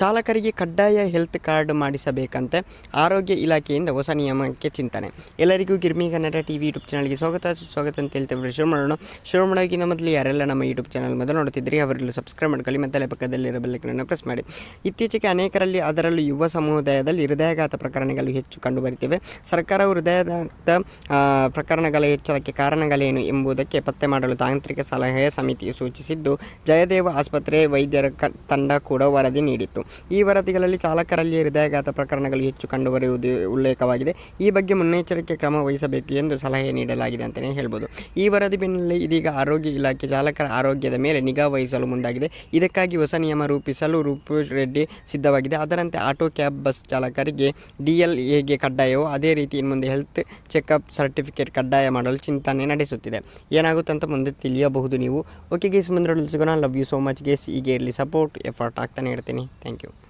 ಚಾಲಕರಿಗೆ ಕಡ್ಡಾಯ health card ಮಾಡಿಸಬೇಕಂತೆ ಆರೋಗ್ಯ ಇಲಾಖೆಯಿಂದ ಹೊಸ ನಿಯಮಕ್ಕೆ ಚಿಂತನೆ. ಎಲ್ಲರಿಗೂ Girmi Kannada T V YouTube ಚಾನಲ್ಗೆ ಸ್ವಾಗತ. ಸ್ವಾಗತ ಅಂತ ಹೇಳ್ತೇವೆ ಶುರು ಮಾಡೋಣ ಶುರು ಮಾಡೋಕ್ಕಿಂತ ಮೊದಲು ಯಾರೆಲ್ಲ ನಮ್ಮ ಯೂಟ್ಯೂಬ್ ಚಾನಲ್ ಮೊದಲು ನೋಡ್ತಿದ್ರಿ ಅವರಲ್ಲೂ ಸಬ್ಸ್ಕ್ರೈಬ್ ಮಾಡ್ಕೊಳ್ಳಿ ಮತ್ತೆ ಪಕ್ಕದಲ್ಲಿರೋ ಬೆಲ್ಲಕ್ಕನ್ನು ಪ್ರೆಸ್ ಮಾಡಿ. ಇತ್ತೀಚೆಗೆ ಅನೇಕರಲ್ಲಿ ಅದರಲ್ಲೂ ಯುವ ಸಮುದಾಯದಲ್ಲಿ ಹೃದಯಾಘಾತ ಪ್ರಕರಣಗಳು ಹೆಚ್ಚು ಕಂಡುಬರುತ್ತಿವೆ ಸರ್ಕಾರವು ಹೃದಯಾಘಾತ ಪ್ರಕರಣಗಳ ಹೆಚ್ಚಳಕ್ಕೆ ಕಾರಣಗಳೇನು ಎಂಬುದಕ್ಕೆ ಪತ್ತೆ ಮಾಡಲು ತಾಂತ್ರಿಕ ಸಲಹೆ ಸಮಿತಿಯು ಸೂಚಿಸಿದ್ದು, ಜಯದೇವ ಆಸ್ಪತ್ರೆ ವೈದ್ಯರ ತಂಡ ಕೂಡ ವರದಿ ನೀಡಿತ್ತು. ಈ ವರದಿಗಳಲ್ಲಿ ಚಾಲಕರಲ್ಲಿ ಹೃದಯಾಘಾತ ಪ್ರಕರಣಗಳು ಹೆಚ್ಚು ಕಂಡುಬರುವುದು ಉಲ್ಲೇಖವಾಗಿದೆ. ಈ ಬಗ್ಗೆ ಮುನ್ನೆಚ್ಚರಿಕೆ ಕ್ರಮ ವಹಿಸಬೇಕು ಎಂದು ಸಲಹೆ ನೀಡಲಾಗಿದೆ ಅಂತಲೇ ಹೇಳ್ಬೋದು. ಈ ವರದಿ ಬೆನ್ನಲ್ಲೇ ಇದೀಗ ಆರೋಗ್ಯ ಇಲಾಖೆ ಚಾಲಕರ ಆರೋಗ್ಯದ ಮೇಲೆ ನಿಗಾ ವಹಿಸಲು ಮುಂದಾಗಿದೆ. ಇದಕ್ಕಾಗಿ ಹೊಸ ನಿಯಮ ರೂಪಿಸಲು ರೂಪೇಶ್ ರೆಡ್ಡಿ ಸಿದ್ಧವಾಗಿದೆ. ಅದರಂತೆ ಆಟೋ ಕ್ಯಾಬ್ ಬಸ್ ಚಾಲಕರಿಗೆ ಡಿ ಎಲ್ ಎಗೆ ಕಡ್ಡಾಯವೋ ಅದೇ ರೀತಿ ಇನ್ನು ಮುಂದೆ ಹೆಲ್ತ್ ಚೆಕಪ್ ಸರ್ಟಿಫಿಕೇಟ್ ಕಡ್ಡಾಯ ಮಾಡಲು ಚಿಂತನೆ ನಡೆಸುತ್ತಿದೆ. ಏನಾಗುತ್ತಂತ ಮುಂದೆ ತಿಳಿಯಬಹುದು ನೀವು. ಓಕೆ ಗೇಸ್ ಮುಂದೆ ಸಿಗೋಣ. Love you so much guys. ಹೀಗೆ ಇರಲಿ. ಸಪೋರ್ಟ್ ಎಫರ್ಟ್ ಆಗ್ತಾನೆ ಇರ್ತೀನಿ. Thank you thank you.